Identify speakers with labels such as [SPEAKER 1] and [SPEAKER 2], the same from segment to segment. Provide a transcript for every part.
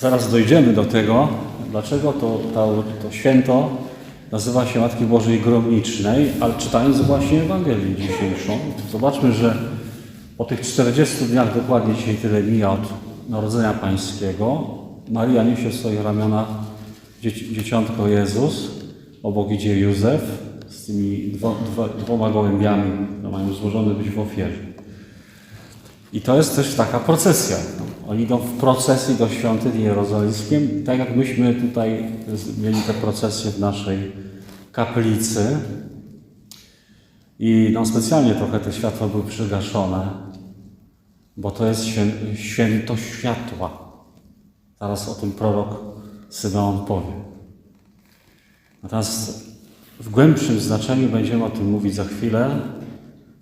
[SPEAKER 1] Zaraz dojdziemy do tego, dlaczego to, to, to święto nazywa się Matki Bożej Gromnicznej, ale czytając właśnie Ewangelię dzisiejszą, zobaczmy, że po tych 40 dniach, dokładnie dzisiaj tyle mija od Narodzenia Pańskiego, Maria niesie w swoich ramionach dzieci, dzieciątko Jezus, obok idzie Józef z tymi dwo, dwo, dwoma gołębiami, które mają złożone być w ofierze. I to jest też taka procesja. Oni idą w procesji do świątyni jerozolimskiej, tak jak myśmy tutaj mieli te procesje w naszej kaplicy. I no, specjalnie trochę te światła były przygaszone, bo to jest świę, święto światła. Zaraz o tym prorok Symeon powie. Natomiast w głębszym znaczeniu będziemy o tym mówić za chwilę.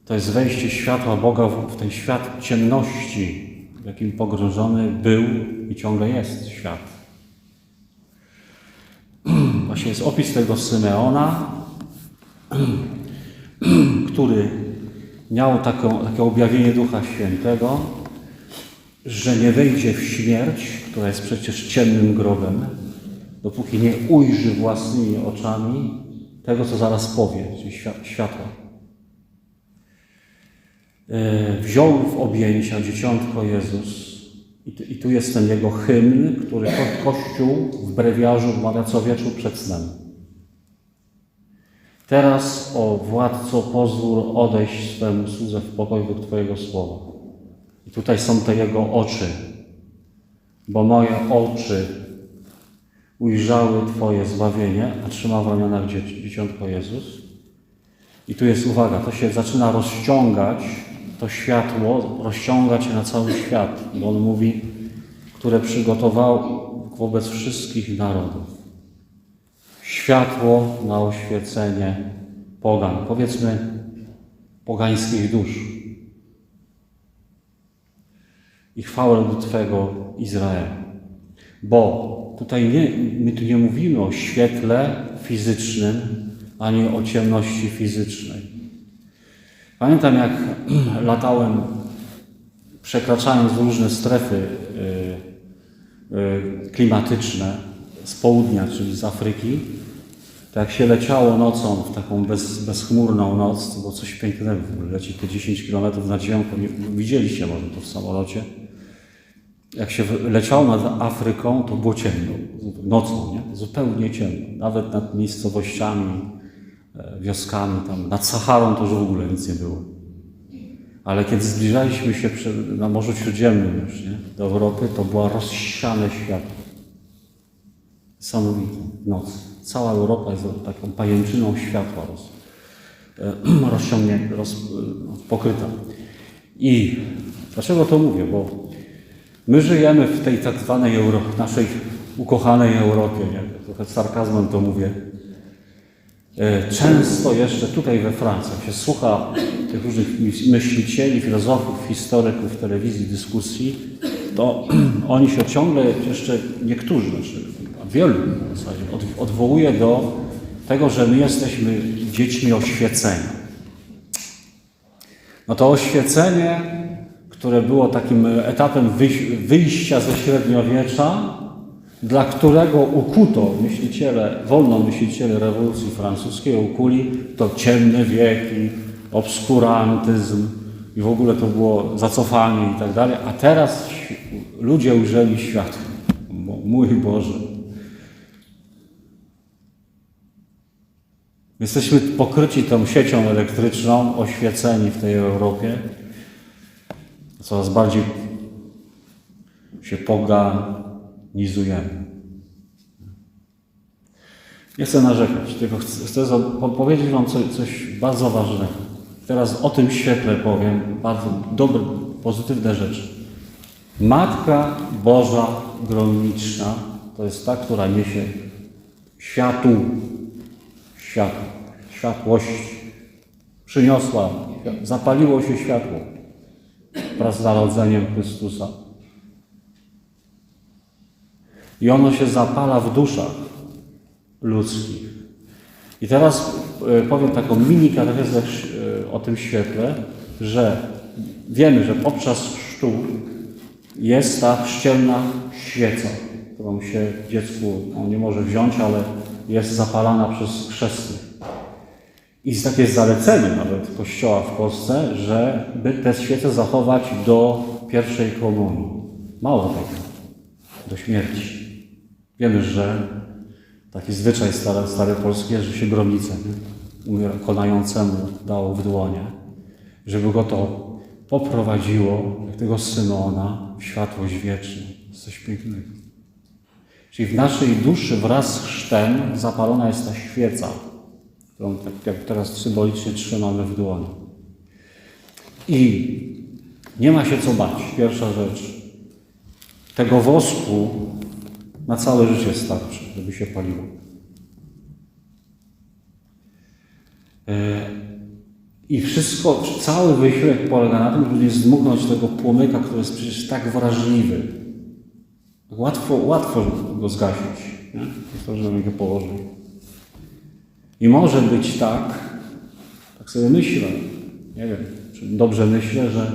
[SPEAKER 1] To jest wejście światła Boga w ten świat ciemności, w jakim pogrążony był i ciągle jest świat. Właśnie jest opis tego Symeona, który miał taką, takie objawienie Ducha Świętego, że nie wejdzie w śmierć, która jest przecież ciemnym grobem, dopóki nie ujrzy własnymi oczami tego, co zaraz powie, czyli świa- światła. E, Wziął w objęcia dzieciątko Jezus i tu, jest ten jego hymn, który ko- Kościół w brewiarzu wmawia co wieczór przed snem. Teraz, o władco, pozwól odejść swemu słudze w pokoju do Twojego słowa. I tutaj są te jego oczy, bo moje oczy ujrzały Twoje zbawienie, a trzyma w ramionach dzie- dzieciątko Jezus. I tu jest uwaga, to się zaczyna rozciągać, to światło rozciąga się na cały świat, bo on mówi, które przygotował wobec wszystkich narodów. Światło na oświecenie pogan, powiedzmy pogańskich dusz. I chwałę do Twego Izraela. Bo tutaj nie, my tu nie mówimy o świetle fizycznym, ani o ciemności fizycznej. Pamiętam, jak latałem, przekraczając różne strefy y, y, klimatyczne z południa, czyli z Afryki, to jak się leciało nocą w taką bez, bezchmurną noc, to było coś pięknego, lecieć te 10 km nad ziemią, widzieliście może to w samolocie, jak się leciało nad Afryką, to było ciemno, nocą, nie? zupełnie ciemno, nawet nad miejscowościami, wioskami, tam nad Saharą to już w ogóle nic nie było. Ale kiedy zbliżaliśmy się na Morzu Śródziemnym już, nie? do Europy, to była rozsiane światło. Niesamowite. Noc. Cała Europa jest taką pajęczyną światła roz, e, rozciągnięta, roz, e, pokryta. I dlaczego to mówię? Bo my żyjemy w tej tak zwanej Euro, naszej ukochanej Europie, nie? trochę z sarkazmem to mówię. E, Często jeszcze tutaj we Francji, jak się słucha tych różnych myślicieli, filozofów, historyków telewizji, dyskusji, to oni się ciągle jeszcze niektórzy, znaczy wielu w zasadzie, od, odwołuje do tego, że my jesteśmy dziećmi oświecenia. No to oświecenie, które było takim etapem wyjś- wyjścia ze średniowiecza, dla którego ukuto myśliciele, wolnomyśliciele rewolucji francuskiej ukuli to ciemne wieki, obskurantyzm i w ogóle to było zacofanie i tak dalej, a teraz ludzie ujrzeli światło. Mój Boże. Jesteśmy pokryci tą siecią elektryczną, oświeceni w tej Europie. Coraz bardziej się poganizujemy. Nie chcę narzekać, tylko chcę, powiedzieć Wam coś, coś bardzo ważnego. Teraz o tym świetle powiem bardzo dobre, pozytywne rzeczy. Matka Boża Gromniczna to jest ta, która niesie światu, światło, światłość. Przyniosła, zapaliło się światło wraz z narodzeniem Chrystusa. I ono się zapala w duszach ludzkich. I teraz e, powiem taką mini katechezę e, o tym świetle, że wiemy, że podczas chrztu jest ta chrzcielna świeca. którą się dziecku nie może wziąć, ale jest zapalana przez chrzestnych. I jest takie zalecenie nawet Kościoła w Polsce, żeby te świece zachować do pierwszej komunii. Mało tego, do śmierci. Wiemy, że taki zwyczaj stary, stary polski że się gromnicę umiera- konającemu dało w dłonie, żeby go to poprowadziło, jak tego Symeona, w światłość wieczną. Coś pięknego. Czyli w naszej duszy wraz z chrztem zapalona jest ta świeca, którą tak jak teraz symbolicznie trzymamy w dłoni. I nie ma się co bać. Pierwsza rzecz. Tego wosku na całe życie starczy, żeby się paliło. E, I wszystko, cały wysiłek polega na tym, żeby zdmuchnąć tego płomyka, który jest przecież tak wrażliwy. Łatwo, łatwo go zgasić. Nie? To, żeby go położył. I może być tak, tak sobie myślę, nie wiem, czy dobrze myślę, że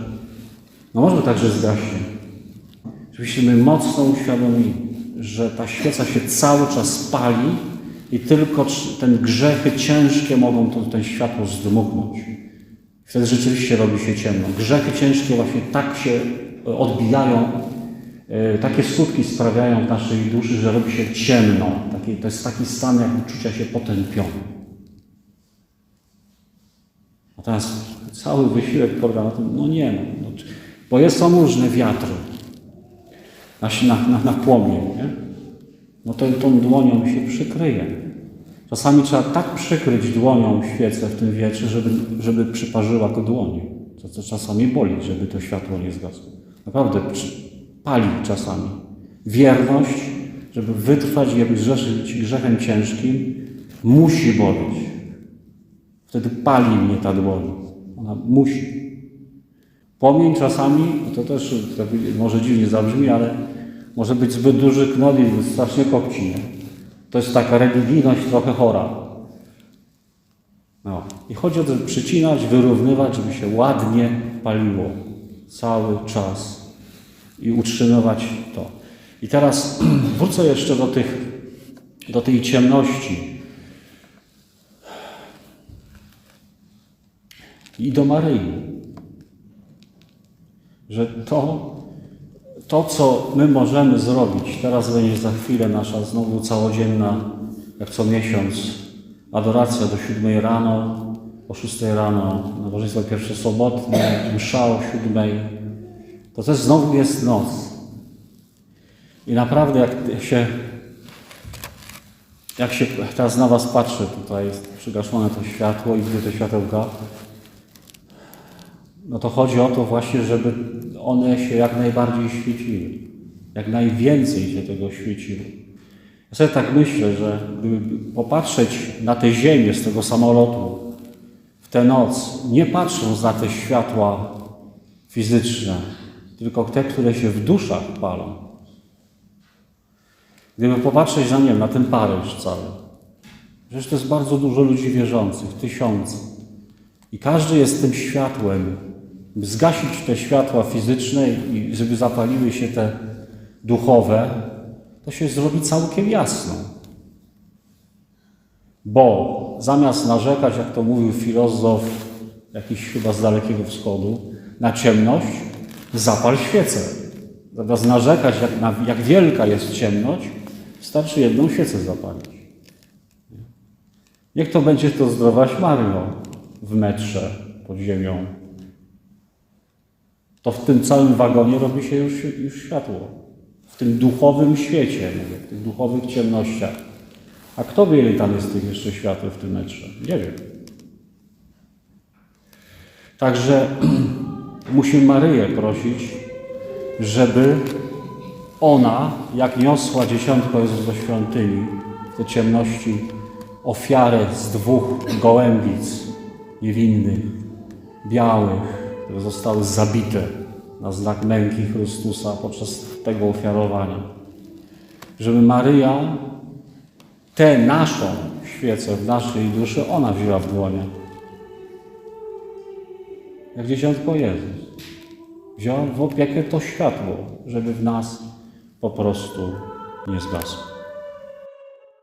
[SPEAKER 1] no może tak, że zgaśnie. Żebyśmy mocno uświadomili, że ta świeca się cały czas pali i tylko ten grzechy ciężkie mogą to, ten światło zdmuchnąć. Wtedy rzeczywiście robi się ciemno. Grzechy ciężkie właśnie tak się e, odbijają, e, takie skutki sprawiają w naszej duszy, że robi się ciemno. Taki, to jest taki stan, jak uczucia się potępione. Natomiast cały wysiłek polega na tym, no nie, no, no, bo są różne wiatry na, na, na, płomień, nie? no to tą dłonią się przykryje. Czasami trzeba tak przykryć dłonią świecę w tym wietrze, żeby, żeby przyparzyła ku dłoni. To, to czasami boli, żeby to światło nie zgasło. Naprawdę pali czasami. Wierność, żeby wytrwać i grzeszyć grzechem ciężkim, musi boleć. Wtedy pali mnie ta dłoń. Ona musi. Płomień czasami, no to też to może dziwnie zabrzmi, ale może być zbyt duży knot i strasznie kopci. Nie? To jest taka religijność trochę chora. No. I chodzi o to, żeby przycinać, wyrównywać, żeby się ładnie paliło cały czas i utrzymywać to. I teraz wrócę jeszcze do, tych, do tej ciemności. i do Maryi. Że to, to, co my możemy zrobić, teraz będzie za chwilę nasza znowu całodzienna, jak co miesiąc, adoracja do siódmej rano, o szóstej rano, nabożeństwo pierwsze sobotnie, msza o siódmej. To też znowu jest noc. I naprawdę jak się, jak się teraz na Was patrzę, tutaj jest przygaszone to światło i widzę te światełka, no to chodzi o to właśnie, żeby one się jak najbardziej świeciły. Jak najwięcej się tego świeciło. Ja sobie tak myślę, że gdyby popatrzeć na tę ziemię z tego samolotu w tę noc, nie patrząc na te światła fizyczne, tylko te, które się w duszach palą. Gdyby popatrzeć na, nie wiem, na ten Paryż cały. Przecież to jest bardzo dużo ludzi wierzących, tysiące. I każdy jest tym światłem. Zgasić te światła fizyczne i żeby zapaliły się te duchowe, to się zrobi całkiem jasno. Bo zamiast narzekać, jak to mówił filozof jakiś chyba z Dalekiego Wschodu, na ciemność, zapal świecę. Zamiast narzekać, jak, na, jak wielka jest ciemność, wystarczy jedną świecę zapalić. Niech to będzie to zdrowaś Maryno w metrze pod ziemią. To w tym całym wagonie robi się już, już światło. W tym duchowym świecie, mówię, w tych duchowych ciemnościach. A kto wie, ile tam jest tych jeszcze świateł w tym metrze? Nie wiem. Także musimy Maryję prosić, żeby ona, jak niosła dziesiątko Jezus do świątyni, te ciemności, ofiarę z dwóch gołębic niewinnych, białych, które zostały zabite na znak męki Chrystusa podczas tego ofiarowania. Żeby Maryja tę naszą świecę w naszej duszy, ona wzięła w dłonie. Jak dziesiątko Jezus. Wziął w opiekę to światło, żeby w nas po prostu nie zgasł.